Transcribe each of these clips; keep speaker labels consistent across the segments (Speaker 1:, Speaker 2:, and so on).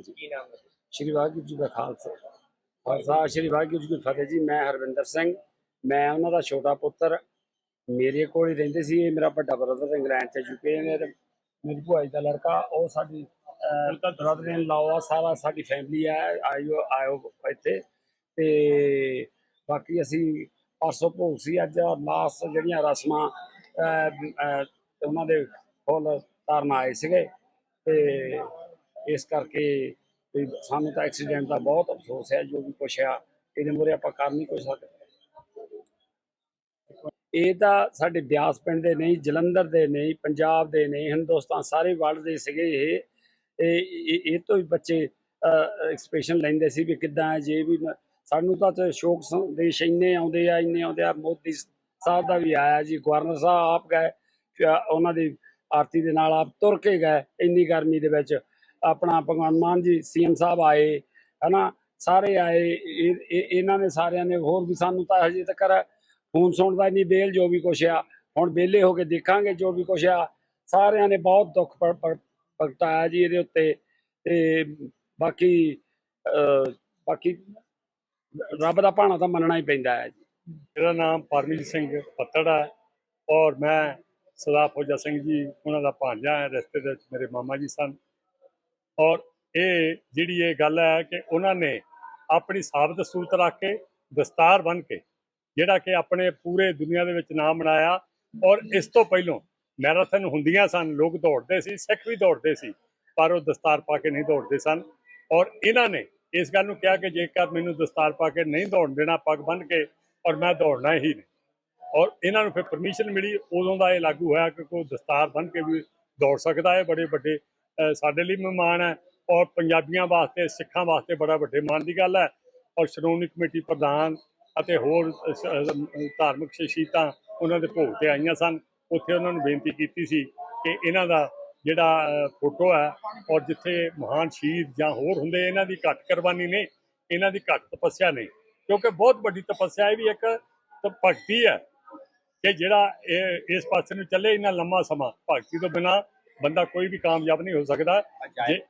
Speaker 1: ਜੀ
Speaker 2: ਹਾਂਜੀ।
Speaker 1: ਕੀ ਨਾਮ ਹੈ?
Speaker 2: ਸ਼੍ਰੀ ਵਾਹਿਗੁਰੂ ਜੀ ਦਾ ਖਾਲਸਾ। ਖਾਲਸਾ ਸ਼੍ਰੀ ਵਾਹਿਗੁਰੂ ਜੀ ਕੀ ਫਤਿਹ ਜੀ। ਮੈਂ ਹਰਵਿੰਦਰ ਸਿੰਘ। ਮੈਂ ਉਹਨਾਂ ਦਾ ਛੋਟਾ ਪੁੱਤਰ। ਮੇਰੇ ਕੋਲ ਹੀ ਰਹਿੰਦੇ ਸੀ। ਇਹ ਮੇਰਾ ਵੱਡਾ ਬ੍ਰਦਰ ਇੰਗਲੈਂਡ ਚ ਚੁੱਕੇ ਨੇ ਤੇ ਮੇਰੀ ਭੂਆ ਜੀ ਦਾ ਲੜਕਾ। ਉਹ ਸਾਡੀ ਬ੍ਰਦਰ ਇਨ ਲਾਅ ਆ। ਸਾਰਾ ਸਾਡੀ ਫੈਮਿਲੀ ਆ। ਆਇਓ ਆਇਓ ਇੱਥੇ। ਤੇ ਬਾਕੀ ਅਸੀਂ ਪਰਸੋਂ ਭੋਗ ਸੀ ਅੱਜ। ਲਾਸਟ ਜਿਹੜੀਆਂ ਰਸਮਾਂ ਉਹਨਾਂ ਦੇ ਫੁੱਲ ਧਰਨ ਆਏ ਸੀਗੇ। ਤੇ ਇਸ ਕਰਕੇ ਵੀ ਸਾਨੂੰ ਤਾਂ ਐਕਸੀਡੈਂਟ ਦਾ ਬਹੁਤ ਅਫਸੋਸ ਹੈ, ਜੋ ਵੀ ਕੁਛ ਆ, ਇਹਦੇ ਮੂਹਰੇ ਆਪਾਂ ਕਰ ਨਹੀਂ ਕੁਛ ਸਕਦੇ। ਇਹ ਤਾਂ ਸਾਡੇ ਬਿਆਸ ਪਿੰਡ ਦੇ ਨਹੀਂ, ਜਲੰਧਰ ਦੇ ਨਹੀਂ, ਪੰਜਾਬ ਦੇ ਨਹੀਂ, ਹਿੰਦੁਸਤਾਨ ਸਾਰੇ ਵਰਲਡ ਦੇ ਸੀਗੇ ਇਹ। ਇਹ, ਇਹ- ਤੋਂ ਹੀ ਬੱਚੇ ਐਕਸਪ੍ਰੈਸ਼ਨ ਲੈਂਦੇ ਸੀ ਵੀ ਕਿੱਦਾਂ ਹੈ, ਜੇ ਵੀ ਸਾਨੂੰ ਤਾਂ ਸ਼ੋਕ ਸੰਦੇਸ਼ ਇੰਨੇ ਆਉਂਦੇ ਆ, ਇੰਨੇ ਆਉਂਦੇ ਆ, ਮੋਦੀ ਸਾਹਿਬ ਦਾ ਵੀ ਆਇਆ ਜੀ, ਗਵਰਨਰ ਸਾਹਿਬ ਆਪ ਗਏ ਉਹਨਾਂ ਦੀ ਆਰਤੀ ਦੇ ਨਾਲ ਆਪ ਤੁਰ ਕੇ ਗਏ ਇੰਨੀ ਗਰਮੀ ਦੇ ਵਿੱਚ। ਆਪਣਾ ਭਗਵਾਨ ਮਾਨ ਜੀ ਸੀਐਮ ਸਾਹਿਬ ਆਏ, ਹਨਾ, ਸਾਰੇ ਆਏ, ਇਹ- ਇਹ- ਇਹਨਾਂ ਨੇ ਸਾਰਿਆਂ ਨੇ ਹੋਰ ਵੀ ਸਾਨੂੰ ਤਾਂ ਹਜੇ ਤੱਕ ਫੋਨ ਸੁਣਦਾ ਨਹੀਂ ਬੇਲ ਜੋ ਵੀ ਕੁਛ ਆ। ਹੁਣ ਵਿਹਲੇ ਹੋ ਕੇ ਦੇਖਾਂਗੇ ਜੋ ਵੀ ਕੁਛ ਆ। ਸਾਰਿਆਂ ਨੇ ਬਹੁਤ ਦੁੱਖ ਪ੍ਰਗਟਾਇਆ ਜੀ ਇਹਦੇ ਉੱਤੇ। ਤੇ ਬਾਕੀ ਬਾਕੀ ਰੱਬ ਦਾ ਭਾਣਾ ਤਾਂ ਮੰਨਣਾ ਹੀ ਪੈਂਦਾ ਹੈ ਜੀ।
Speaker 3: ਮੇਰਾ ਨਾਮ ਪਰਮਜੀਤ ਸਿੰਘ ਪੱਤੜ ਹੈ ਔਰ ਮੈਂ ਸਰਦਾਰ ਫੌਜਾ ਸਿੰਘ ਜੀ, ਉਹਨਾਂ ਦਾ ਭਾਂਜਾ ਹੈ, ਰਸਤੇ ਦੇ ਵਿੱਚ ਮੇਰੇ ਮਾਮਾ ਜੀ ਸਨ। ਔਰ ਇਹ ਜਿਹੜੀ ਇਹ ਗੱਲ ਹੈ ਕਿ ਉਹਨਾਂ ਨੇ ਆਪਣੀ ਸਾਬਤ ਸੂਰਤ ਰੱਖ ਕੇ ਦਸਤਾਰ ਬਨ ਕੇ ਜਿਹੜਾ ਕਿ ਆਪਣੇ ਪੂਰੇ ਦੁਨੀਆ ਦੇ ਵਿੱਚ ਨਾਮ ਬਣਾਇਆ ਔਰ ਇਸ ਤੋਂ ਪਹਿਲਾਂ ਮੈਰਾਥਨ ਹੁੰਦੀਆਂ ਸਨ, ਲੋਕ ਦੌੜਦੇ ਸੀ, ਸਿੱਖ ਵੀ ਦੌੜਦੇ ਸੀ, ਪਰ ਉਹ ਦਸਤਾਰ ਪਾ ਕੇ ਨਹੀਂ ਦੌੜਦੇ ਸਨ ਔਰ ਇਹਨਾਂ ਨੇ ਇਸ ਗੱਲ ਨੂੰ ਕਿਹਾ ਕਿ ਜੇਕਰ ਮੈਨੂੰ ਦਸਤਾਰ ਪਾ ਕੇ ਨਹੀਂ ਦੌੜ ਦੇਣਾ, ਪੱਗ ਬੰਨ੍ਹ ਕੇ ਔਰ ਮੈਂ ਦੌੜਨਾ ਹੀ ਨਹੀਂ। ਔਰ ਇਹਨਾਂ ਨੂੰ ਫਿਰ ਪਰਮਿਸ਼ਨ ਮਿਲੀ, ਉਦੋਂ ਦਾ ਇਹ ਲਾਗੂ ਹੋਇਆ ਕਿ ਕੋਈ ਦਸਤਾਰ ਬੰਨ੍ਹ ਕੇ ਵੀ ਦੌੜ ਸਕਦਾ ਹੈ, ਬੜੇ ਵੱਡੇ ਸਾਡੇ ਲਈ ਮਹਿਮਾਨ ਹੈ ਔਰ ਪੰਜਾਬੀਆਂ ਵਾਸਤੇ, ਸਿੱਖਾਂ ਵਾਸਤੇ ਬੜਾ ਵੱਡੇ ਮਾਣ ਦੀ ਗੱਲ ਹੈ। ਔਰ ਸ਼੍ਰੋਮਣੀ ਕਮੇਟੀ ਪ੍ਰਧਾਨ ਅਤੇ ਹੋਰ ਧਾਰਮਿਕ ਸ਼ਖਸੀਅਤਾਂ ਉਹਨਾਂ ਦੇ ਭੋਗ ਤੇ ਆਈਆਂ ਸਨ। ਉੱਥੇ ਉਹਨਾਂ ਨੂੰ ਬੇਨਤੀ ਕੀਤੀ ਸੀ ਕਿ ਇਹਨਾਂ ਦਾ ਜਿਹੜਾ ਫੋਟੋ ਹੈ ਔਰ ਜਿੱਥੇ ਮਹਾਨ ਸ਼ਹੀਦ ਜਾਂ ਹੋਰ ਹੁੰਦੇ, ਇਹਨਾਂ ਦੀ ਘੱਟ ਕੁਰਬਾਨੀ ਨਹੀਂ, ਇਹਨਾਂ ਦੀ ਘੱਟ ਤਪੱਸਿਆ ਨਹੀਂ। ਕਿਉਂਕਿ ਬਹੁਤ ਵੱਡੀ ਤਪੱਸਿਆ ਇਹ ਵੀ ਇੱਕ ਭਗਤੀ ਹੈ ਕਿ ਜਿਹੜਾ ਇਹ, ਇਸ ਪਾਸੇ ਨੂੰ ਚੱਲੇ, ਇੰਨਾ ਲੰਮਾ ਸਮਾਂ ਭਗਤੀ ਤੋਂ ਬਿਨਾ ਬੰਦਾ ਕੋਈ ਵੀ ਕਾਮਯਾਬ ਨਹੀਂ ਹੋ ਸਕਦਾ। ਜੇ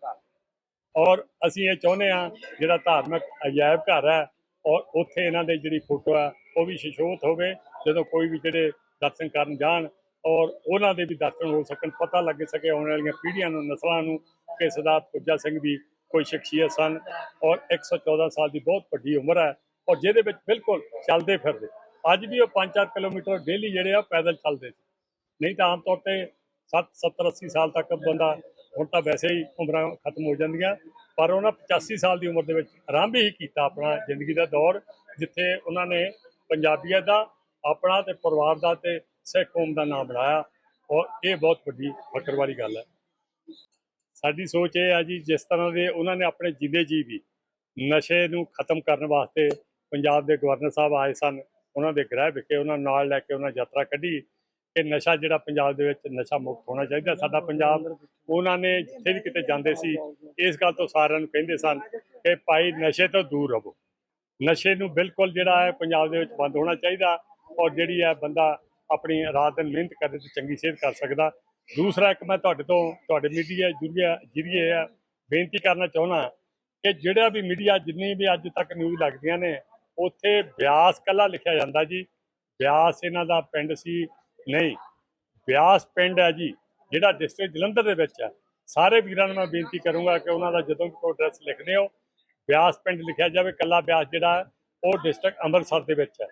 Speaker 3: ਔਰ ਅਸੀਂ ਇਹ ਚਾਹੁੰਦੇ ਆ ਜਿਹੜਾ ਧਾਰਮਿਕ ਅਜਾਇਬ ਘਰ ਹੈ ਔਰ ਉੱਥੇ ਇਹਨਾਂ ਦੇ ਜਿਹੜੀ ਫੋਟੋ ਹੈ ਉਹ ਵੀ ਸ਼ਿਸ਼ੋਤ ਹੋਵੇ ਜਦੋਂ ਕੋਈ ਵੀ ਜਿਹੜੇ ਦਰਸ਼ਨ ਕਰਨ ਜਾਣ ਔਰ ਉਹਨਾਂ ਦੇ ਵੀ ਦਰਸ਼ਨ ਹੋ ਸਕਣ ਪਤਾ ਲੱਗ ਸਕੇ ਆਉਣ ਵਾਲੀਆਂ ਪੀੜ੍ਹੀਆਂ ਨੂੰ ਨਸਲਾਂ ਨੂੰ ਕਿ ਸਰਦਾਰ ਫੌਜਾ ਸਿੰਘ ਦੀ ਕੋਈ ਸ਼ਖਸੀਅਤ ਸਨ ਔਰ 114 ਸਾਲ ਦੀ ਬਹੁਤ ਵੱਡੀ ਉਮਰ ਹੈ ਔਰ ਜਿਹਦੇ ਵਿੱਚ ਬਿਲਕੁਲ ਚੱਲਦੇ ਫਿਰਦੇ। ਅੱਜ ਵੀ ਉਹ 5-4 ਕਿਲੋਮੀਟਰ ਡੇਲੀ ਜਿਹੜੇ ਆ ਪੈਦਲ ਚੱਲਦੇ ਸੀ। ਨਹੀਂ ਤਾਂ ਆਮ ਤੌਰ ਤੇ 7 70 80 ਸਾਲ ਤੱਕ ਬੰਦਾ ਹੁਣ ਤਾਂ ਵੈਸੇ ਹੀ ਉਮਰਾਂ ਖਤਮ ਹੋ ਜਾਂਦੀਆਂ, ਪਰ ਉਹਨਾਂ 85 ਸਾਲ ਦੀ ਉਮਰ ਦੇ ਵਿੱਚ ਆਰੰਭ ਹੀ ਕੀਤਾ ਆਪਣਾ ਜ਼ਿੰਦਗੀ ਦਾ ਦੌਰ, ਜਿੱਥੇ ਉਹਨਾਂ ਨੇ ਪੰਜਾਬੀਅਤ ਦਾ, ਆਪਣਾ ਤੇ ਪਰਿਵਾਰ ਦਾ ਤੇ ਸਿੱਖ ਕੌਮ ਦਾ ਨਾਮ ਬਣਾਇਆ। ਔਰ ਇਹ ਬਹੁਤ ਵੱਡੀ ਫਕਰ ਵਾਲੀ ਗੱਲ ਹੈ। ਸਾਡੀ ਸੋਚ ਇਹ ਹੈ ਜੀ, ਜਿਸ ਤਰ੍ਹਾਂ ਦੇ ਉਹਨਾਂ ਨੇ ਆਪਣੇ ਜਿੰਦੇ ਜੀ ਵੀ ਨਸ਼ੇ ਨੂੰ ਖਤਮ ਕਰਨ ਵਾਸਤੇ ਪੰਜਾਬ ਦੇ ਗਵਰਨਰ ਸਾਹਿਬ ਆਏ ਸਨ, ਉਹਨਾਂ ਦੇ ਗ੍ਰਹਿ ਵਿਖੇ ਉਹਨਾਂ ਨਾਲ ਲੈ ਕੇ ਉਹਨਾਂ ਯਾਤਰਾ ਕੱਢੀ। ਕਿ ਨਸ਼ਾ ਜਿਹੜਾ ਪੰਜਾਬ ਦੇ ਵਿੱਚ ਨਸ਼ਾ ਮੁਕਤ ਹੋਣਾ ਚਾਹੀਦਾ। ਸਾਡਾ ਪੰਜਾਬ, ਉਹਨਾਂ ਨੇ ਜਿੱਥੇ ਵੀ ਕਿਤੇ ਜਾਂਦੇ ਸੀ, ਇਸ ਗੱਲ ਤੋਂ ਸਾਰਿਆਂ ਨੂੰ ਕਹਿੰਦੇ ਸਨ ਕਿ ਭਾਈ ਨਸ਼ੇ ਤੋਂ ਦੂਰ ਰਹੋ। ਨਸ਼ੇ ਨੂੰ ਬਿਲਕੁਲ ਜਿਹੜਾ ਹੈ ਪੰਜਾਬ ਦੇ ਵਿੱਚ ਬੰਦ ਹੋਣਾ ਚਾਹੀਦਾ ਔਰ ਜਿਹੜੀ ਹੈ ਬੰਦਾ ਆਪਣੀ ਰਾਤ ਦਿਨ ਮਿਹਨਤ ਕਰੇ ਤੇ ਚੰਗੀ ਸਿਹਤ ਕਰ ਸਕਦਾ। ਦੂਸਰਾ ਇੱਕ ਮੈਂ ਤੁਹਾਡੇ ਤੋਂ, ਤੁਹਾਡੇ ਮੀਡੀਆ ਜੁਰੀਆ ਜਰੀਏ ਆ ਬੇਨਤੀ ਕਰਨਾ ਚਾਹੁੰਦਾ ਕਿ ਜਿਹੜਾ ਵੀ ਮੀਡੀਆ ਜਿੰਨੀ ਵੀ ਅੱਜ ਤੱਕ ਨਿਊਜ਼ ਲੱਗਦੀਆਂ ਨੇ, ਉੱਥੇ ਬਿਆਸ ਕੱਲਾ ਲਿਖਿਆ ਜਾਂਦਾ ਜੀ। ਬਿਆਸ ਇਹਨਾਂ ਦਾ ਪਿੰਡ ਸੀ ਨਹੀਂ, ਬਿਆਸ ਪਿੰਡ ਹੈ ਜੀ, ਜਿਹੜਾ ਡਿਸਟ੍ਰਿਕਟ ਜਲੰਧਰ ਦੇ ਵਿੱਚ ਹੈ। ਸਾਰੇ ਵੀਰਾਂ ਨੂੰ ਮੈਂ ਬੇਨਤੀ ਕਰੂੰਗਾ ਕਿ ਉਹਨਾਂ ਦਾ ਜਦੋਂ ਵੀ ਕੋਈ ਐਡਰੈਸ ਲਿਖਦੇ ਹੋ, ਬਿਆਸ ਪਿੰਡ ਲਿਖਿਆ ਜਾਵੇ ਕੱਲਾ ਬਿਆਸ ਜਿਹੜਾ ਉਹ ਡਿਸਟ੍ਰਿਕਟ ਅੰਮ੍ਰਿਤਸਰ ਦੇ ਵਿੱਚ ਹੈ।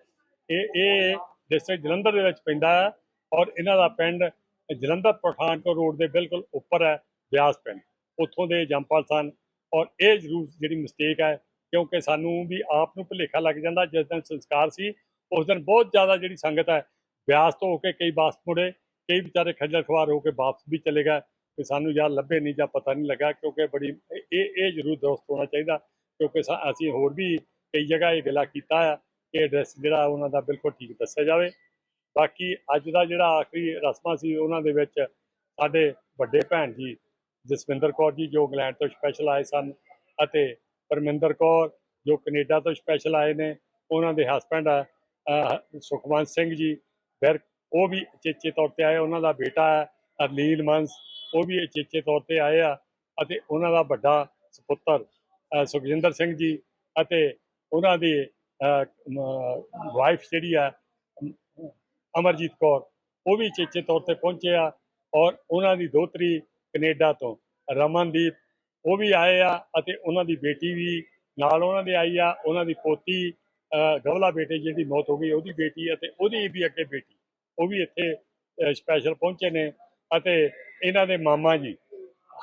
Speaker 3: ਇਹ ਇਹ ਡਿਸਟ੍ਰਿਕਟ ਜਲੰਧਰ ਦੇ ਵਿੱਚ ਪੈਂਦਾ ਹੈ ਔਰ ਇਹਨਾਂ ਦਾ ਪਿੰਡ ਜਲੰਧਰ ਪਠਾਨਕੋਟ ਰੋਡ ਦੇ ਬਿਲਕੁਲ ਉੱਪਰ ਹੈ ਬਿਆਸ ਪਿੰਡ। ਉੱਥੋਂ ਦੇ ਜੰਪਲ ਸਨ ਔਰ ਇਹ ਜ਼ਰੂਰ ਜਿਹੜੀ ਮਿਸਟੇਕ ਹੈ, ਕਿਉਂਕਿ ਸਾਨੂੰ ਵੀ ਆਪ ਨੂੰ ਭੁਲੇਖਾ ਲੱਗ ਜਾਂਦਾ, ਜਿਸ ਦਿਨ ਸੰਸਕਾਰ ਸੀ, ਉਸ ਦਿਨ ਬਹੁਤ ਜ਼ਿਆਦਾ ਜਿਹੜੀ ਸੰਗਤ ਹੈ ਬਿਆਸ ਤੋਂ ਹੋ ਕੇ ਕਈ ਵਾਪਸ ਮੁੜੇ, ਕਈ ਵਿਚਾਰੇ ਖੱਜਲ ਖਵਾਰ ਹੋ ਕੇ ਵਾਪਸ ਵੀ ਚਲੇ ਗਏ ਕਿ ਸਾਨੂੰ ਜਾਂ ਲੱਭੇ ਨਹੀਂ ਜਾਂ ਪਤਾ ਨਹੀਂ ਲੱਗਾ ਕਿਉਂਕਿ ਬੜੀ ਇਹ ਇਹ ਜ਼ਰੂਰ ਦੋਸਤ ਹੋਣਾ ਚਾਹੀਦਾ ਕਿਉਂਕਿ ਸਾ- ਅਸੀਂ ਹੋਰ ਵੀ ਕਈ ਜਗ੍ਹਾ ਇਹ ਗਿਲਾ ਕੀਤਾ ਆ ਕਿ ਐਡਰੈਸ ਜਿਹੜਾ ਉਹਨਾਂ ਦਾ ਬਿਲਕੁਲ ਠੀਕ ਦੱਸਿਆ ਜਾਵੇ। ਬਾਕੀ ਅੱਜ ਦਾ ਜਿਹੜਾ ਆਖਰੀ ਰਸਮਾਂ ਸੀ ਉਹਨਾਂ ਦੇ ਵਿੱਚ ਸਾਡੇ ਵੱਡੇ ਭੈਣ ਜੀ ਜਸਵਿੰਦਰ ਕੌਰ ਜੀ ਜੋ ਇੰਗਲੈਂਡ ਤੋਂ ਸਪੈਸ਼ਲ ਆਏ ਸਨ ਅਤੇ ਪਰਮਿੰਦਰ ਕੌਰ ਜੋ ਕੈਨੇਡਾ ਤੋਂ ਸਪੈਸ਼ਲ ਆਏ ਨੇ, ਉਹਨਾਂ ਦੇ ਹਸਬੰਡ ਸੁਖਵੰਤ ਸਿੰਘ ਜੀ ਫਿਰ ਉਹ ਵੀ ਚੇਚੇ ਤੌਰ ਤੇ ਆਏ, ਉਹਨਾਂ ਦਾ ਬੇਟਾ ਹੈ ਅਰਲੀਨ ਮੰਸ ਉਹ ਵੀ ਚੇਚੇ ਤੌਰ ਤੇ ਆਏ ਆ ਅਤੇ ਉਹਨਾਂ ਦਾ ਵੱਡਾ ਸੁਪੁੱਤਰ ਸੁਖਜਿੰਦਰ ਸਿੰਘ ਜੀ ਅਤੇ ਉਹਨਾਂ ਦੀ ਵਾਈਫ ਜਿਹੜੀ ਆ ਅਮਰਜੀਤ ਕੌਰ, ਉਹ ਵੀ ਚੇਚੇ ਤੌਰ ਤੇ ਪਹੁੰਚੇ ਆ ਔਰ ਉਹਨਾਂ ਦੀ ਦੋਤਰੀ ਕੈਨੇਡਾ ਤੋਂ, ਰਮਨਦੀਪ, ਉਹ ਵੀ ਆਏ ਆ ਅਤੇ ਉਹਨਾਂ ਦੀ ਬੇਟੀ ਵੀ ਨਾਲ ਉਹਨਾਂ ਦੇ ਆਈ ਆ, ਉਹਨਾਂ ਦੀ ਪੋਤੀ ਗਵਲਾ ਬੇਟੇ ਜਿਹਦੀ ਮੌਤ ਹੋ ਗਈ, ਉਹਦੀ ਬੇਟੀ ਅਤੇ ਉਹਦੀ ਵੀ ਅੱਗੇ ਬੇਟੀ, ਉਹ ਵੀ ਇੱਥੇ ਸਪੈਸ਼ਲ ਪਹੁੰਚੇ ਨੇ ਅਤੇ ਇਹਨਾਂ ਦੇ ਮਾਮਾ ਜੀ,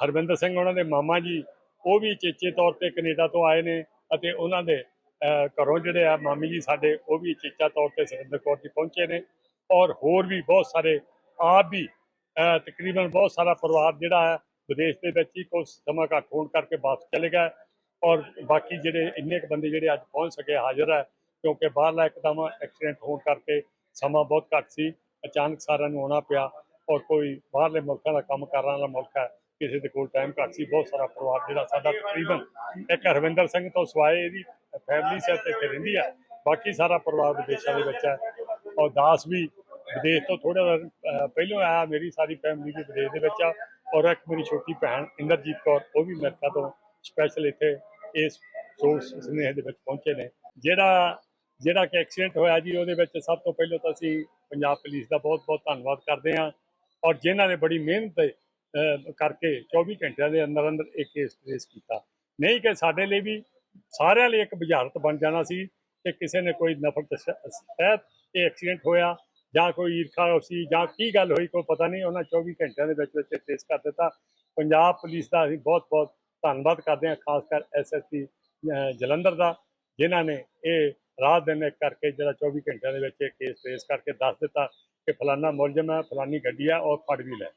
Speaker 3: ਹਰਵਿੰਦਰ ਸਿੰਘ ਉਹਨਾਂ ਦੇ ਮਾਮਾ ਜੀ, ਉਹ ਵੀ ਚੇਚੇ ਤੌਰ ਤੇ ਕੈਨੇਡਾ ਤੋਂ ਆਏ ਨੇ ਅਤੇ ਉਹਨਾਂ ਦੇ ਘਰੋਂ ਜਿਹੜੇ ਆ ਮਾਮੀ ਜੀ ਸਾਡੇ, ਉਹ ਵੀ ਚੇਚਾ ਤੌਰ ਤੇ ਸੁਰਿੰਦਰ ਕੌਰ ਜੀ ਪਹੁੰਚੇ ਨੇ ਔਰ ਹੋਰ ਵੀ ਬਹੁਤ ਸਾਰੇ, ਆਪ ਵੀ ਤਕਰੀਬਨ ਬਹੁਤ ਸਾਰਾ ਪਰਿਵਾਰ ਜਿਹੜਾ ਹੈ ਵਿਦੇਸ਼ ਦੇ ਵਿੱਚ ਹੀ ਕੁਝ ਸਮਾਂ ਘੱਟ ਹੋਣ ਕਰਕੇ ਵਾਪਸ ਚਲੇ ਗਿਆ ਔਰ ਬਾਕੀ ਜਿਹੜੇ ਇੰਨੇ ਕੁ ਬੰਦੇ ਜਿਹੜੇ ਅੱਜ ਪਹੁੰਚ ਸਕੇ, ਹਾਜ਼ਰ ਹੈ ਕਿਉਂਕਿ ਬਾਹਰਲਾ ਇੱਕਦਮ ਐਕਸੀਡੈਂਟ ਹੋਣ ਕਰਕੇ ਸਮਾਂ ਬਹੁਤ ਘੱਟ ਸੀ। ਅਚਾਨਕ ਸਾਰਿਆਂ ਨੂੰ ਆਉਣਾ ਪਿਆ ਔਰ ਕੋਈ ਬਾਹਰਲੇ ਮੁਲਕਾਂ ਦਾ ਕੰਮ ਕਰਨ ਵਾਲਾ ਮੁਲਕ ਹੈ, ਕਿਸੇ ਦੇ ਕੋਲ ਟਾਈਮ ਘੱਟ ਸੀ। ਬਹੁਤ ਸਾਰਾ ਪਰਿਵਾਰ ਜਿਹੜਾ ਸਾਡਾ ਤਕਰੀਬਨ ਇੱਕ ਹਰਵਿੰਦਰ ਸਿੰਘ ਤੋਂ ਸਵਾਏ ਇਹਦੀ ਫੈਮਿਲੀ ਸਿਰ ਤੇ ਇੱਥੇ ਰਹਿੰਦੀ ਆ। ਬਾਕੀ ਸਾਰਾ ਪਰਿਵਾਰ ਵਿਦੇਸ਼ਾਂ ਦੇ ਵਿੱਚ ਹੈ ਔਰ ਦਾਸ ਵੀ ਵਿਦੇਸ਼ ਤੋਂ ਥੋੜਾ ਪਹਿਲਾਂ ਆਇਆ ਮੇਰੀ ਸਾਰੀ ਫੈਮਿਲੀ ਵੀ ਵਿਦੇਸ਼ ਦੇ ਵਿੱਚ ਆ ਔਰ ਇੱਕ ਮੇਰੀ ਛੋਟੀ ਭੈਣ ਇੰਦਰਜੀਤ ਕੌਰ, ਉਹ ਵੀ ਅਮਰੀਕਾ ਤੋਂ ਸਪੈਸ਼ਲ ਇੱਥੇ ਇਸ ਸੋਰਸ ਸੁਨੇਹੇ ਦੇ ਵਿੱਚ ਪਹੁੰਚੇ ਨੇ। ਜਿਹੜਾ ਜਿਹੜਾ ਕਿ ਐਕਸੀਡੈਂਟ ਹੋਇਆ ਜੀ, ਉਹਦੇ ਵਿੱਚ ਸਭ ਤੋਂ ਪਹਿਲਾਂ ਤਾਂ ਅਸੀਂ ਪੰਜਾਬ ਪੁਲਿਸ ਦਾ ਬਹੁਤ ਬਹੁਤ ਧੰਨਵਾਦ ਕਰਦੇ ਹਾਂ ਔਰ ਜਿਨ੍ਹਾਂ ਨੇ ਬੜੀ ਮਿਹਨਤ ਕਰਕੇ 24 ਘੰਟਿਆਂ ਦੇ ਅੰਦਰ ਅੰਦਰ ਇਹ ਕੇਸ ਟ੍ਰੇਸ ਕੀਤਾ। ਨਹੀਂ ਕਿ ਸਾਡੇ ਲਈ ਵੀ ਸਾਰਿਆਂ ਲਈ ਇੱਕ ਬੁਝਾਰਤ ਬਣ ਜਾਣਾ ਸੀ ਕਿ ਕਿਸੇ ਨੇ ਕੋਈ ਨਫ਼ਰਤ ਸਹਿਤ ਇਹ ਐਕਸੀਡੈਂਟ ਹੋਇਆ ਜਾਂ ਕੋਈ ਈਰਖਾ ਸੀ ਜਾਂ ਕੀ ਗੱਲ ਹੋਈ, ਕੋਈ ਪਤਾ ਨਹੀਂ। ਉਹਨਾਂ 24 ਘੰਟਿਆਂ ਦੇ ਵਿੱਚ ਵਿੱਚ ਟ੍ਰੇਸ ਕਰ ਦਿੱਤਾ। ਪੰਜਾਬ ਪੁਲਿਸ ਦਾ ਅਸੀਂ ਬਹੁਤ ਬਹੁਤ ਧੰਨਵਾਦ ਕਰਦੇ ਹਾਂ, ਖਾਸ ਕਰ ਐਸਐਸਪੀ ਜਲੰਧਰ ਦਾ, ਜਿਨ੍ਹਾਂ ਨੇ ਇਹ ਰਾਤ ਦਿਨ ਇੱਕ ਕਰਕੇ ਜਿਹੜਾ 24 ਘੰਟਿਆਂ ਦੇ ਵਿੱਚ ਇਹ ਕੇਸ ਟ੍ਰੇਸ ਕਰਕੇ ਦੱਸ ਦਿੱਤਾ ਕਿ ਫਲਾਨਾ ਮੁਲਜ਼ਮ ਹੈ, ਫਲਾਨੀ ਗੱਡੀ ਹੈ ਔਰ ਫੜ ਵੀ ਲੈ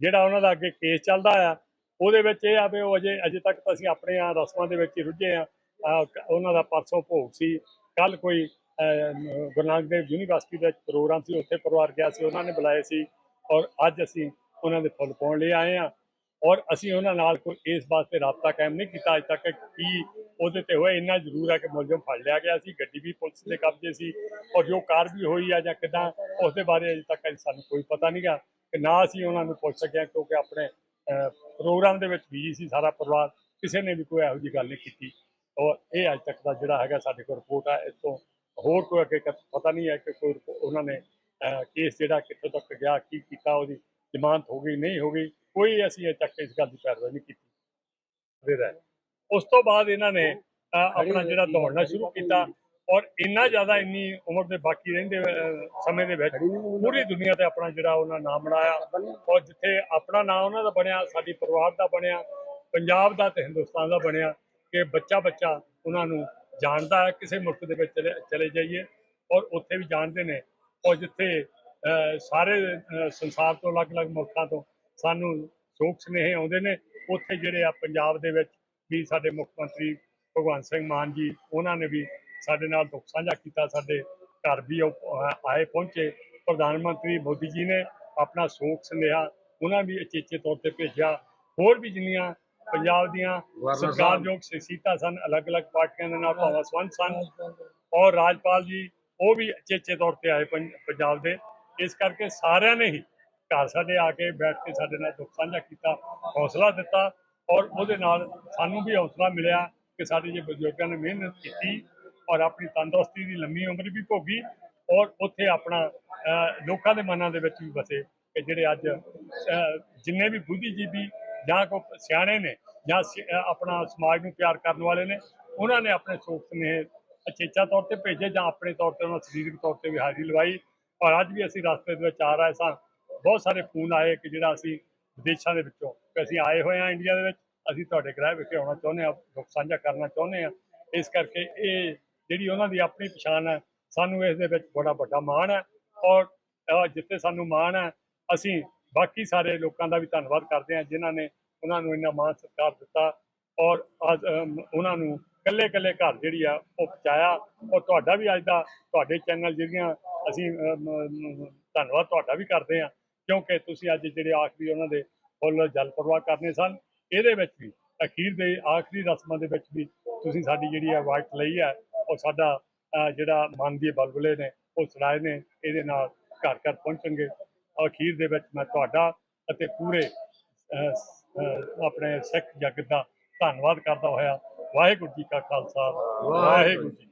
Speaker 3: ਜਿਹੜਾ ਉਹਨਾਂ ਦਾ ਅੱਗੇ ਕੇਸ ਚੱਲਦਾ ਆ, ਉਹਦੇ ਵਿੱਚ ਇਹ ਆ ਵੀ ਉਹ ਅਜੇ ਅਜੇ ਤੱਕ ਤਾਂ ਅਸੀਂ ਆਪਣੇ ਆ ਰਸਮਾਂ ਦੇ ਵਿੱਚ ਹੀ ਰੁੱਝੇ ਆ। ਉਹਨਾਂ ਦਾ ਪਰਸੋਂ ਭੋਗ ਸੀ। ਕੱਲ ਕੋਈ ਗੁਰੂ ਨਾਨਕ ਦੇਵ ਯੂਨੀਵਰਸਿਟੀ ਦਾ ਪ੍ਰੋਗਰਾਮ ਸੀ, ਉੱਥੇ ਪਰਿਵਾਰ ਗਿਆ ਸੀ, ਉਹਨਾਂ ਨੇ ਬੁਲਾਏ ਸੀ। ਔਰ ਅੱਜ ਅਸੀਂ ਉਹਨਾਂ ਦੇ ਫੁੱਲ ਪਾਉਣ ਲਈ ਆਏ ਆ। ਔਰ ਅਸੀਂ ਉਹਨਾਂ ਨਾਲ ਕੋਈ ਇਸ ਵਾਸਤੇ ਰਾਬਤਾ ਕਾਇਮ ਨਹੀਂ ਕੀਤਾ ਅਜੇ ਤੱਕ ਕੀ ਉਹਦੇ ਤੇ ਹੋਇਆ ਇੰਨਾ ਜ਼ਰੂਰ ਹੈ ਕਿ ਮੁਲਜ਼ਮ ਫੜ ਲਿਆ ਗਿਆ ਸੀ, ਗੱਡੀ ਵੀ ਪੁਲਿਸ ਦੇ ਕਬਜ਼ੇ ਸੀ ਔਰ ਜੋ ਕਾਰ ਵੀ ਹੋਈ ਆ ਜਾਂ ਕਿਦਾਂ ਉਸ ਦੇ ਬਾਰੇ ਅਜੇ ਤੱਕ ਸਾਨੂੰ ਕੋਈ ਪਤਾ ਨਹੀਂਗਾ ਕਿ ਨਾ ਅਸੀਂ ਉਹਨਾਂ ਨੂੰ ਪੁੱਛ ਸਕਿਆ ਕਿਉਂਕਿ ਆਪਣੇ ਪ੍ਰੋਗਰਾਮ ਦੇ ਵਿੱਚ ਬਿਜ਼ੀ ਸੀ ਸਾਰਾ ਪਰਿਵਾਰ, ਕਿਸੇ ਨੇ ਵੀ ਕੋਈ ਇਹੋ ਜਿਹੀ ਗੱਲ ਨਹੀਂ ਕੀਤੀ ਔਰ ਇਹ ਅੱਜ ਤੱਕ ਦਾ ਜਿਹੜਾ ਹੈਗਾ ਸਾਡੇ ਕੋਲ ਰਿਪੋਰਟ ਆ, ਇਸ ਤੋਂ ਹੋਰ ਕੋਈ ਅੱਗੇ ਪਤਾ ਨਹੀਂ ਹੈ ਕਿ ਕੋਈ ਰਿਪੋ- ਉਹਨਾਂ ਨੇ ਕੇਸ ਜਿਹੜਾ ਕਿੱਥੋਂ ਤੱਕ ਗਿਆ, ਕੀ ਕੀਤਾ, ਉਹਦੀ ਜ਼ਮਾਨਤ ਹੋ ਗਈ, ਨਹੀਂ ਹੋ ਗਈ। ਕੋਈ ਅਸੀਂ ਅਜੇ ਤੱਕ ਇਸ ਗੱਲ ਦੀ ਪੈਰਵਾਈ ਨਹੀਂ ਕੀਤੀ। ਦੇ ਉਸ ਤੋਂ ਬਾਅਦ ਇਹਨਾਂ ਨੇ ਆਪਣਾ ਜਿਹੜਾ ਦੌੜਨਾ ਸ਼ੁਰੂ ਕੀਤਾ ਔਰ ਇੰਨਾ ਜ਼ਿਆਦਾ ਇੰਨੀ ਉਮਰ ਦੇ ਬਾਕੀ ਰਹਿੰਦੇ ਸਮੇਂ ਦੇ ਵਿੱਚ ਪੂਰੀ ਦੁਨੀਆ ਤੇ ਆਪਣਾ ਜਿਹੜਾ ਉਹਨਾਂ ਨਾਮ ਬਣਾਇਆ ਔਰ ਜਿੱਥੇ ਆਪਣਾ ਨਾਮ ਉਹਨਾਂ ਦਾ ਬਣਿਆ ਸਾਡੀ ਪਰਿਵਾਰ ਦਾ ਬਣਿਆ ਪੰਜਾਬ ਦਾ ਤੇ ਹਿੰਦੁਸਤਾਨ ਦਾ ਬਣਿਆ ਕਿ ਬੱਚਾ ਬੱਚਾ ਉਹਨਾਂ ਨੂੰ ਜਾਣਦਾ ਹੈ ਕਿਸੇ ਮੁਲਕ ਦੇ ਵਿੱਚ ਚਲੇ- ਚਲੇ ਜਾਈਏ ਔਰ ਉੱਥੇ ਵੀ ਜਾਣਦੇ ਨੇ ਔਰ ਜਿੱਥੇ ਅਹ, ਸਾਰੇ ਸੰਸਾਰ ਤੋਂ ਅਲੱਗ-ਅਲੱਗ ਮੁਲਕਾਂ ਤੋਂ ਸਾਨੂੰ ਸ਼ੋਕ ਸੁਨੇਹੇ ਆਉਂਦੇ ਨੇ। ਉੱਥੇ ਜਿਹੜੇ ਆ ਪੰਜਾਬ ਦੇ ਵਿੱਚ ਵੀ ਸਾਡੇ ਮੁੱਖ ਮੰਤਰੀ ਭਗਵੰਤ ਸਿੰਘ ਮਾਨ ਜੀ ਉਹਨਾਂ ਨੇ ਵੀ ਸਾਡੇ ਨਾਲ ਦੁੱਖ ਸਾਂਝਾ ਕੀਤਾ। ਸਾਡੇ ਘਰ ਵੀ ਆਏ ਪਹੁੰਚੇ। ਪ੍ਰਧਾਨ ਮੰਤਰੀ ਮੋਦੀ ਜੀ ਨੇ ਆਪਣਾ ਸ਼ੋਕ ਸੁਨੇਹਾ ਉਹਨਾਂ ਵੀ ਅਚੇਚੇ ਤੌਰ ਤੇ ਭੇਜਿਆ। ਹੋਰ ਵੀ ਜਿੰਨੀਆਂ ਪੰਜਾਬ ਦੀਆਂ ਸਰਕਾਰਯੋਗ ਸ਼ਖਸੀਅਤਾਂ ਸਨ ਅਲੱਗ-ਅਲੱਗ ਪਾਰਟੀਆਂ ਦੇ ਨਾਲ ਭਾਵੇਂ ਸੰਬੰਧ ਸਨ। ਔਰ ਰਾਜਪਾਲ ਜੀ ਉਹ ਵੀ ਅਚੇਚੇ ਤੌਰ ਤੇ ਆਏ ਪੰਜ- ਪੰਜਾਬ ਦੇ। ਇਸ ਕਰਕੇ ਸਾਰਿਆਂ ਨੇ ਹੀ ਘਰ ਸਾਡੇ ਆ ਕੇ ਬੈਠ ਕੇ ਸਾਡੇ ਨਾਲ ਦੁੱਖ ਸਾਂਝਾ ਕੀਤਾ, ਹੌਸਲਾ ਦਿੱਤਾ ਔਰ ਉਹਦੇ ਨਾਲ ਸਾਨੂੰ ਵੀ ਹੌਸਲਾ ਮਿਲਿਆ ਕਿ ਸਾਡੇ ਜੇ ਬਜ਼ੁਰਗਾਂ ਨੇ ਮਿਹਨਤ ਕੀਤੀ ਔਰ ਆਪਣੀ ਤੰਦਰੁਸਤੀ ਦੀ ਲੰਮੀ ਉਮਰ ਵੀ ਭੋਗੀ ਔਰ ਉੱਥੇ ਆਪਣਾ ਲੋਕਾਂ ਦੇ ਮਨਾਂ ਦੇ ਵਿੱਚ ਵੀ ਵਸੇ ਕਿ ਜਿਹੜੇ ਅੱਜ ਜਿੰਨੇ ਵੀ ਬੁੱਧੀਜੀਵੀ ਜਾਂ ਕੋ ਸਿਆਣੇ ਨੇ ਜਾਂ ਆਪਣਾ ਸਮਾਜ ਨੂੰ ਪਿਆਰ ਕਰਨ ਵਾਲੇ ਨੇ, ਉਹਨਾਂ ਨੇ ਆਪਣੇ ਸੋਖ ਸੁਨੇਹੇ ਅਚੇਚਾ ਤੌਰ ਤੇ ਭੇਜੇ ਜਾਂ ਆਪਣੇ ਤੌਰ ਤੇ ਉਹਨਾਂ ਸਰੀਰਕ ਤੌਰ ਤੇ ਵੀ ਹਾਜ਼ਰੀ ਲਵਾਈ ਔਰ ਅੱਜ ਵੀ ਅਸੀਂ ਰਸਤੇ ਦੇ ਵਿੱਚ ਆ ਰਹੇ ਸਾਂ। ਬਹੁਤ ਸਾਰੇ ਫੋਨ ਆਏ ਕਿ ਜਿਹੜਾ ਅਸੀਂ ਵਿਦੇਸ਼ਾਂ ਦੇ ਵਿੱਚੋਂ ਅਸੀਂ ਆਏ ਹੋਏ ਹਾਂ ਇੰਡੀਆ ਦੇ ਵਿੱਚ ਅਸੀਂ ਤੁਹਾਡੇ ਗ੍ਰਹਿ ਵਿਖੇ ਆਉਣਾ ਚਾਹੁੰਦੇ ਹਾਂ ਦੁੱਖ ਸਾਂਝਾ ਕਰਨਾ ਚਾਹੁੰਦੇ ਹਾਂ। ਇਸ ਕਰਕੇ ਇਹ ਜਿਹੜੀ ਉਹਨਾਂ ਦੀ ਆਪਣੀ ਪਛਾਣ ਹੈ ਸਾਨੂੰ ਇਸ ਦੇ ਵਿੱਚ ਬੜਾ ਵੱਡਾ ਮਾਣ ਹੈ ਔਰ ਜਿੱਥੇ ਸਾਨੂੰ ਮਾਣ ਹੈ ਅਸੀਂ ਬਾਕੀ ਸਾਰੇ ਲੋਕਾਂ ਦਾ ਵੀ ਧੰਨਵਾਦ ਕਰਦੇ ਹਾਂ ਜਿਨ੍ਹਾਂ ਨੇ ਉਹਨਾਂ ਨੂੰ ਇੰਨਾ ਮਾਣ ਸਤਿਕਾਰ ਦਿੱਤਾ ਔਰ ਅੱਜ, ਉਹਨਾਂ ਨੂੰ ਕੱਲੇ ਕੱਲੇ ਘਰ ਜਿਹੜੀ ਆ ਉਹ ਪਹੁੰਚਾਇਆ ਔਰ ਤੁਹਾਡਾ ਵੀ ਅੱਜ ਦਾ ਤੁਹਾਡੇ ਚੈਨਲ ਜਿਹੜੀਆਂ ਅਸੀਂ ਧੰਨਵਾਦ ਤੁਹਾਡਾ ਵੀ ਕਰਦੇ ਹਾਂ। ਕਿਉਂਕਿ ਤੁਸੀਂ ਅੱਜ ਜਿਹੜੇ ਆਖਰੀ ਉਹਨਾਂ ਦੇ ਫੁੱਲ ਜਲ ਪ੍ਰਵਾਹ ਕਰਨੇ ਸਨ, ਇਹਦੇ ਵਿੱਚ ਵੀ, ਅਖੀਰ ਦੇ ਆਖਰੀ ਰਸਮਾਂ ਦੇ ਵਿੱਚ ਵੀ ਤੁਸੀਂ ਸਾਡੀ ਜਿਹੜੀ ਹੈ ਵਾਈਟ ਲਈ ਹੈ, ਉਹ ਸਾਡਾ ਜਿਹੜਾ ਮਨ ਦੀ ਬਲਬਲੇ ਨੇ, ਉਹ ਸਰਾਏ ਨੇ, ਇਹਦੇ ਨਾਲ ਘਰ ਘਰ ਪਹੁੰਚਣਗੇ। ਅਖੀਰ ਦੇ ਵਿੱਚ ਮੈਂ ਤੁਹਾਡਾ ਅਤੇ ਪੂਰੇ ਆਪਣੇ ਸਿੱਖ ਜਗਤ ਦਾ ਧੰਨਵਾਦ ਕਰਦਾ ਹੋਇਆ। ਵਾਹਿਗੁਰੂ ਜੀ ਕਾ ਖਾਲਸਾ, ਵਾਹਿਗੁਰੂ ਜੀ